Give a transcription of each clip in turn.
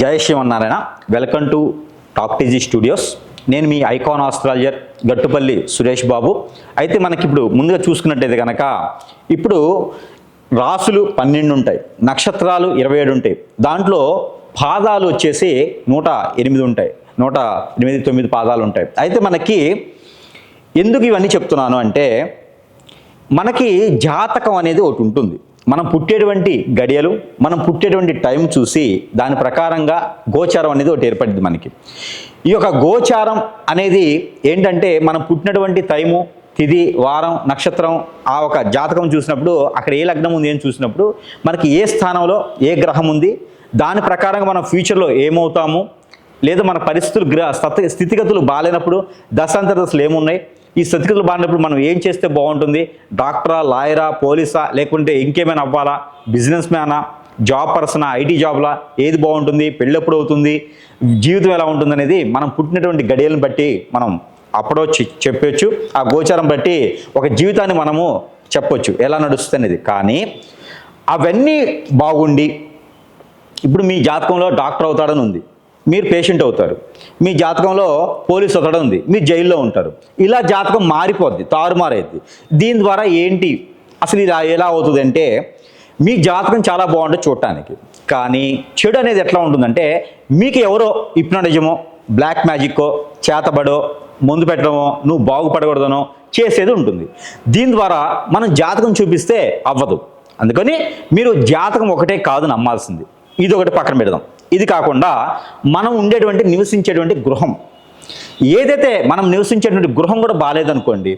Jaya Sivannarayana welcome to talk TG studios నేను మీ icon astrologer Gattupalli Suresh Babu. అయితే మనకి ఇప్పుడు ముందుగా చూసుకున్నట్టయితే కనుక ఇప్పుడు రాసులు పన్నెండు ఉంటాయి నక్షత్రాలు ఇరవై ఏడు ఉంటాయి. దాంట్లో పాదాలు వచ్చేసి నూట ఎనిమిది ఉంటాయి నూట ఎనిమిది తొమ్మిది పాదాలు ఉంటాయి. అయితే మనకి ఎందుకు ఇవన్నీ చెప్తున్నాను అంటే మనకి జాతకం అనేది ఒకటి ఉంటుంది. మనం పుట్టేటువంటి గడియలు మనం పుట్టేటువంటి టైం చూసి దాని ప్రకారంగా గోచారం అనేది ఒకటి ఏర్పడింది మనకి. ఈ యొక్క గోచారం అనేది ఏంటంటే మనం పుట్టినటువంటి టైము తిది వారం నక్షత్రం ఆ ఒక జాతకం చూసినప్పుడు అక్కడ ఏ లగ్నం ఉంది అని చూసినప్పుడు మనకి ఏ స్థానంలో ఏ గ్రహం ఉంది దాని ప్రకారంగా మనం ఫ్యూచర్లో ఏమవుతాము లేదా మన పరిస్థితులు గ్రహ స్థితిగతులు బాగాలేనప్పుడు దశాంతర దశలు ఏమున్నాయి ఈ స్థితిగతులు బాగాలేనప్పుడు మనం ఏం చేస్తే బాగుంటుంది? డాక్టరా లాయరా పోలీసా లేకుంటే ఇంకేమైనా అవ్వాలా? బిజినెస్ మ్యానా? జాబ్ పర్సనా? ఐటీ జాబ్లా? ఏది బాగుంటుంది? పెళ్ళెప్పుడు అవుతుంది? జీవితం ఎలా ఉంటుంది అనేది మనం పుట్టినటువంటి గడియలను బట్టి మనం అప్పుడో చెప్పొచ్చు. ఆ గోచారం బట్టి ఒక జీవితాన్ని మనము చెప్పొచ్చు. ఎలా నడుస్తుంది అనేది కానీ అవన్నీ బాగుండి ఇప్పుడు మీ జాతకంలో డాక్టర్ అవుతాడని ఉంది. మీరు పేషెంట్ అవుతారు. మీ జాతకంలో పోలీస్ అవుతాడని ఉంది. మీరు జైల్లో ఉంటారు. ఇలా జాతకం మారిపోద్ది తారుమారైద్ది. దీని ద్వారా ఏంటి? అసలు ఇలా ఎలా అవుతుంది అంటే మీ జాతకం చాలా బాగుంటుంది చూడటానికి. కానీ చెడు అనేది ఎట్లా ఉంటుందంటే మీకు ఎవరో ఇప్నటిజమో బ్లాక్ మ్యాజిక్కో చేతబడో ముందు పెట్టడమో నువ్వు బాగుపడకూడదనో చేసేది ఉంటుంది. దీని ద్వారా మనం జాతకం చూపిస్తే అవ్వదు. అందుకని మీరు జాతకం ఒకటే కాదు నమ్మాల్సింది. ఇది ఒకటి పక్కన పెడదాం. ఇది కాకుండా మనం ఉండేటువంటి నివసించేటువంటి గృహం. ఏదైతే మనం నివసించేటువంటి గృహం కూడా బాగాలేదనుకోండి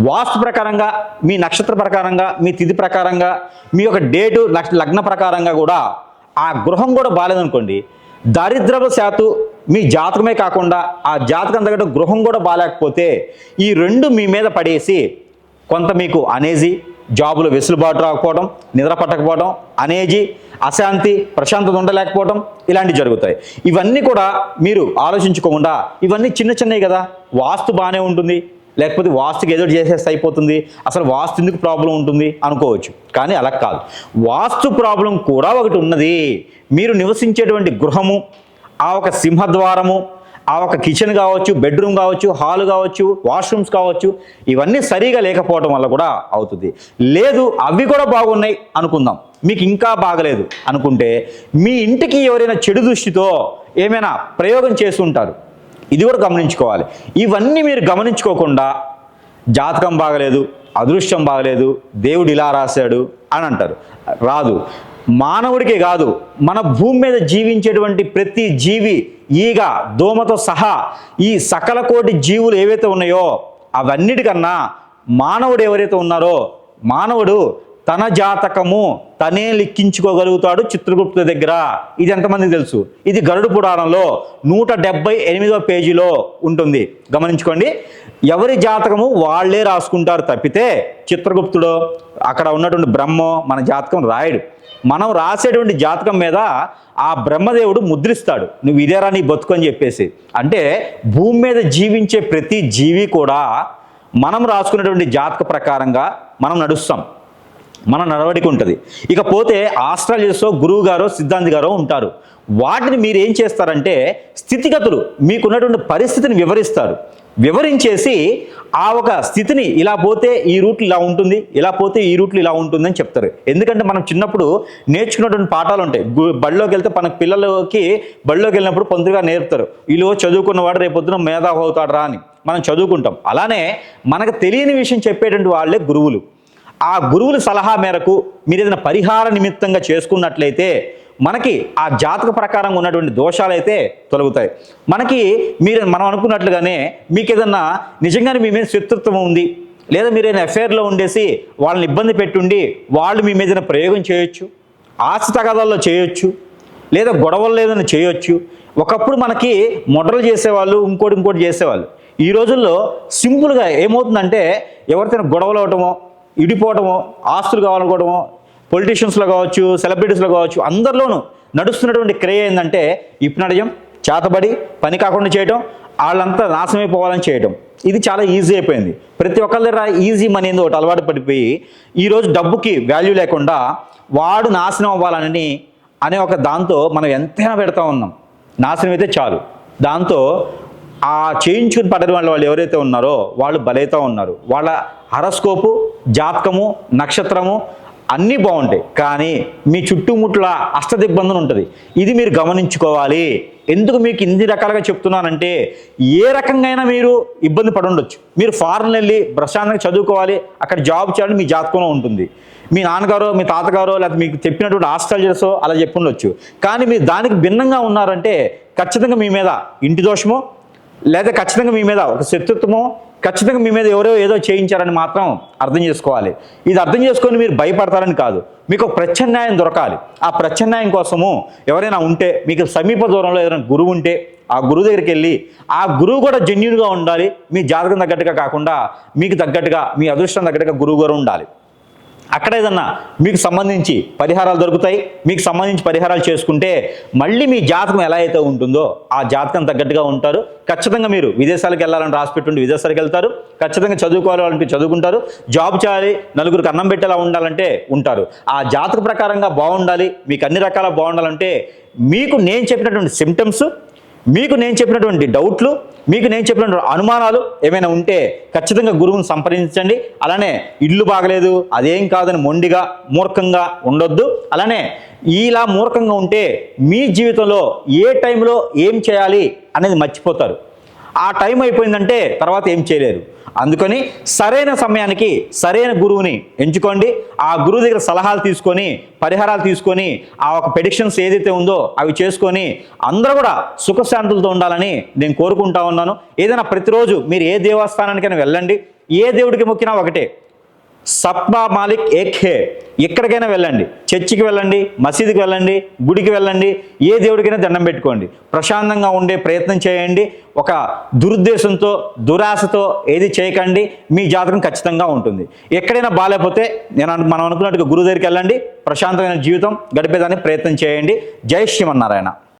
వాస్తు ప్రకారంగా మీ నక్షత్ర ప్రకారంగా మీ తిథి ప్రకారంగా మీ యొక్క డేటు లగ్న ప్రకారంగా కూడా ఆ గృహం కూడా బాగాలేదనుకోండి దారిద్రపు శాతు మీ జాతకమే కాకుండా ఆ జాతకం తగ్గట్టు గృహం కూడా బాగాలేకపోతే ఈ రెండు మీ మీద పడేసి కొంత మీకు అనేజీ జాబులో వెసులుబాటు రాకపోవడం నిద్ర పట్టకపోవడం అనేజీ అశాంతి ప్రశాంతత ఉండలేకపోవడం ఇలాంటివి జరుగుతాయి. ఇవన్నీ కూడా మీరు ఆలోచించుకోకుండా ఇవన్నీ చిన్న చిన్నవి కదా. వాస్తు బాగానే ఉంటుంది. లేకపోతే వాస్తుకి ఏదో చేసేస్తే అయిపోతుంది. అసలు వాస్తు ఎందుకు ప్రాబ్లం ఉంటుంది అనుకోవచ్చు. కానీ అలా కాదు. వాస్తు ప్రాబ్లం కూడా ఒకటి ఉన్నది. మీరు నివసించేటువంటి గృహము ఆ ఒక సింహద్వారము ఆ ఒక కిచెన్ కావచ్చు బెడ్రూమ్ కావచ్చు హాల్ కావచ్చు వాష్రూమ్స్ కావచ్చు ఇవన్నీ సరిగా లేకపోవడం వల్ల కూడా అవుతుంది. లేదు అవి కూడా బాగున్నాయి అనుకుందాం. మీకు ఇంకా బాగలేదు అనుకుంటే మీ ఇంటికి ఎవరైనా చెడు దృష్టితో ఏమైనా ప్రయోగం చేసి ఉంటారు ఇది కూడా గమనించుకోవాలి. ఇవన్నీ మీరు గమనించుకోకుండా జాతకం బాగలేదు అదృష్టం బాగలేదు దేవుడు ఇలా రాశాడు అని అంటారు. రాదు. మానవుడికే కాదు మన భూమి మీద జీవించేటువంటి ప్రతి జీవి ఈగ దోమతో సహా ఈ సకల కోటి జీవులు ఏవైతే ఉన్నాయో అవన్నిటికన్నా మానవుడు ఎవరైతే ఉన్నారో మానవుడు తన జాతకము తనే లెక్కించుకోగలుగుతాడు చిత్రగుప్త దగ్గర. ఇది ఎంతమందికి తెలుసు? ఇది గరుడు పురాణంలో నూట డెబ్బై ఎనిమిదో పేజీలో ఉంటుంది. గమనించుకోండి. ఎవరి జాతకము వాళ్ళే రాసుకుంటారు తప్పితే చిత్రగుప్తుడు అక్కడ ఉన్నటువంటి బ్రహ్మో మన జాతకం రాయడు. మనం రాసేటువంటి జాతకం మీద ఆ బ్రహ్మదేవుడు ముద్రిస్తాడు. నువ్వు ఇదేరా నీ బతుకు అని చెప్పేసి. అంటే భూమి మీద జీవించే ప్రతి జీవి కూడా మనం రాసుకున్నటువంటి జాతక ప్రకారంగా మనం నడుస్తాం. మన నడవడిక ఉంటుంది. ఇకపోతే ఆస్ట్రాలజిస్టో గురువు గారో సిద్ధాంతి గారో ఉంటారు. వాటిని మీరు ఏం చేస్తారంటే స్థితిగతులు మీకున్నటువంటి పరిస్థితిని వివరిస్తారు. వివరించేసి ఆ ఒక స్థితిని ఇలా పోతే ఈ రూట్లు ఇలా ఉంటుంది ఇలా పోతే ఈ రూట్లు ఇలా ఉంటుందని చెప్తారు. ఎందుకంటే మనం చిన్నప్పుడు నేర్చుకున్నటువంటి పాఠాలు ఉంటాయి. బడిలోకి వెళ్తే మన పిల్లలకి బడిలోకి వెళ్ళినప్పుడు పొందుగా నేర్పుతారు. వీళ్ళు చదువుకున్నవాడు రేపొద్దున మేధావు అవుతాడు రా అని. మనం చదువుకుంటాం. అలానే మనకు తెలియని విషయం చెప్పేటువంటి వాళ్ళే గురువులు. ఆ గురువుల సలహా మేరకు మీరు ఏదైనా పరిహార నిమిత్తంగా చేసుకున్నట్లయితే మనకి ఆ జాతక ప్రకారం ఉన్నటువంటి దోషాలైతే తొలగుతాయి. మనకి మీరు మనం అనుకున్నట్లుగానే మీకు ఏదన్నా నిజంగానే మీ మీద శత్రుత్వం ఉంది లేదా మీరు ఏదైనా అఫేర్లో ఉండేసి వాళ్ళని ఇబ్బంది పెట్టుండి వాళ్ళు మీ మీద ఏదైనా ప్రయోగం చేయొచ్చు ఆస్తి తగాదాల్లో చేయొచ్చు లేదా గొడవలు ఏదైనా చేయొచ్చు. ఒకప్పుడు మనకి మొడలు చేసేవాళ్ళు ఇంకోటి ఇంకోటి చేసేవాళ్ళు. ఈ రోజుల్లో సింపుల్గా ఏమవుతుందంటే ఎవరితో గొడవలు అవటమో ఇడిపోవటమో ఆస్తులు కావాలనుకోవడమో పొలిటీషియన్స్లో కావచ్చు సెలబ్రిటీస్లో కావచ్చు అందరిలోనూ నడుస్తున్నటువంటి క్రియ ఏంటంటే ఇప్నడయం చేతబడి పని కాకుండా చేయటం వాళ్ళంతా నాశనమైపోవాలని చేయటం. ఇది చాలా ఈజీ అయిపోయింది. ప్రతి ఒక్కరి దగ్గర ఈజీ మనీ అనేది ఒకటి అలవాటు పడిపోయి ఈరోజు డబ్బుకి వాల్యూ లేకుండా వాడు నాశనం అవ్వాలని అనే ఒక దాంతో మనం ఎంతైనా పెడతా ఉన్నాం. నాశనం అయితే చాలు. దాంతో ఆ చేయించుకుని పడని వాళ్ళు వాళ్ళు ఎవరైతే ఉన్నారో వాళ్ళు బలైతా ఉన్నారు. వాళ్ళ హరస్కోపు జాతకము నక్షత్రము అన్నీ బాగుంటాయి. కానీ మీ చుట్టుముట్ల అష్టదిబ్బందన ఉంటుంది. ఇది మీరు గమనించుకోవాలి. ఎందుకు మీకు ఇన్ని రకాలుగా చెప్తున్నానంటే ఏ రకంగా అయినా మీరు ఇబ్బంది పడి ఉండొచ్చు మీరు ఫారెన్ వెళ్ళి ప్రశాంతంగా చదువుకోవాలి. అక్కడ జాబ్ చేయాలని మీ జాతకంలో ఉంటుంది. మీ నాన్నగారో మీ తాతగారో లేకపోతే మీకు చెప్పినటువంటి ఆస్ట్రాలజర్సో అలా చెప్పుండొచ్చు. కానీ మీరు దానికి భిన్నంగా ఉన్నారంటే ఖచ్చితంగా మీ మీద ఇంటి దోషమో లేదా ఖచ్చితంగా మీ మీద ఒక శత్రుత్వమో ఖచ్చితంగా మీ మీద ఎవరో ఏదో చేయించారని మాత్రం అర్థం చేసుకోవాలి. ఇది అర్థం చేసుకొని మీరు భయపడతారని కాదు. మీకు ఒక ప్రత్యామ్నాయం దొరకాలి. ఆ ప్రత్యామ్నాయం కోసము ఎవరైనా ఉంటే మీకు సమీప దూరంలో ఏదైనా గురువు ఉంటే ఆ గురువు దగ్గరికి వెళ్ళి ఆ గురువు కూడా జెన్యున్గా ఉండాలి. మీ జాతకం తగ్గట్టుగా కాకుండా మీకు తగ్గట్టుగా మీ అదృష్టం తగ్గట్టుగా గురువు గారు ఉండాలి. అక్కడ ఏదన్నా మీకు సంబంధించి పరిహారాలు దొరుకుతాయి మీకు సంబంధించి పరిహారాలు చేసుకుంటే మళ్ళీ మీ జాతకం ఎలా అయితే ఉంటుందో ఆ జాతకం తగ్గట్టుగా ఉంటారు. ఖచ్చితంగా మీరు విదేశాలకు వెళ్ళాలని రాసిపెట్టుండి విదేశాలకు వెళ్తారు. ఖచ్చితంగా చదువుకోవాలంటే చదువుకుంటారు. జాబ్ చేయాలి నలుగురికి అన్నం పెట్టేలా ఉండాలంటే ఉంటారు. ఆ జాతక ప్రకారంగా బాగుండాలి మీకు అన్ని రకాల బాగుండాలంటే మీకు నేను చెప్పినటువంటి సిమ్టమ్స్ మీకు నేను చెప్పినటువంటి డౌట్లు మీకు నేను చెప్పినటువంటి అనుమానాలు ఏమైనా ఉంటే ఖచ్చితంగా గురువుని సంప్రదించండి. అలానే ఇల్లు బాగలేదు అదేం కాదని మొండిగా మూర్ఖంగా ఉండొద్దు. అలానే ఇలా మూర్ఖంగా ఉంటే మీ జీవితంలో ఏ టైంలో ఏం చేయాలి అనేది మర్చిపోతారు. ఆ టైం అయిపోయిందంటే తర్వాత ఏం చేయలేరు. అందుకని సరైన సమయానికి సరైన గురువుని ఎంచుకోండి. ఆ గురువు దగ్గర సలహాలు తీసుకొని పరిహారాలు తీసుకొని ఆ ఒక పెడిక్షన్స్ ఏదైతే ఉందో అవి చేసుకొని అందరూ కూడా సుఖశాంతులతో ఉండాలని నేను కోరుకుంటా ఉన్నాను. ఏదైనా ప్రతిరోజు మీరు ఏ దేవస్థానానికైనా వెళ్ళండి. ఏ దేవుడికి మొక్కినా ఒకటే. సప్మా మాలిక్ ఏక్ హే. ఎక్కడికైనా వెళ్ళండి. చర్చికి వెళ్ళండి మసీదుకి వెళ్ళండి గుడికి వెళ్ళండి ఏ దేవుడికైనా దండం పెట్టుకోండి. ప్రశాంతంగా ఉండే ప్రయత్నం చేయండి. ఒక దురుద్దేశంతో దురాశతో ఏది చేయకండి. మీ జాతకం ఖచ్చితంగా ఉంటుంది. ఎక్కడైనా బాగాలేకపోతే నేను మనం అనుకున్నట్టుగా గురువు దగ్గరికి వెళ్ళండి. ప్రశాంతమైన జీవితం గడిపేదానికి ప్రయత్నం చేయండి. జై శ్రీమన్నారాయణ.